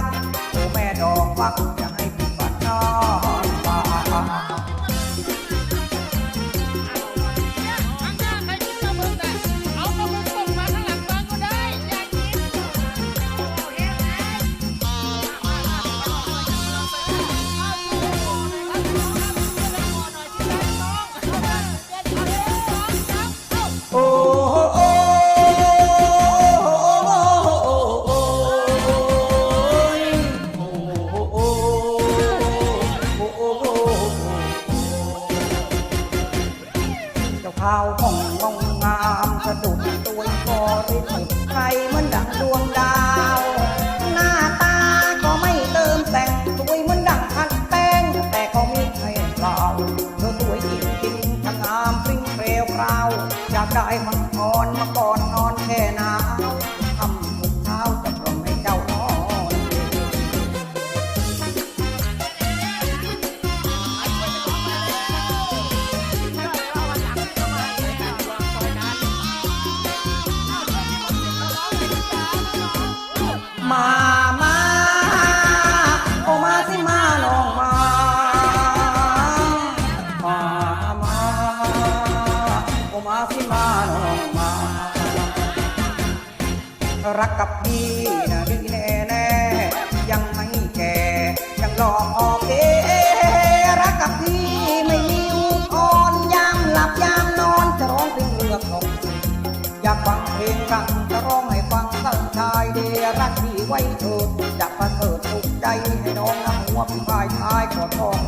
รักโอ้แม่ดอกฟักาวห้องงองงามสะดุดตัวกอริสุดใครเหมันดังดวงดาว หน้าตาก็ไม่เติมแต่งสวยเหมือนดังพันแป้ง แต่ก็มีให้เปล่าเธอสวยจริงๆทั้งงามปริ้งเปลวราวอยากได้มัง มามาโอมาสิมาน้องมา มามาโอมาสิมาน้องมา รักกับพี่นะดีแน่แน่ยังไม่แก่ยังรอ ไว้เถิดจะประเสริฐสุขใจให้น้องนำหัวพี่พายชายขอท้อง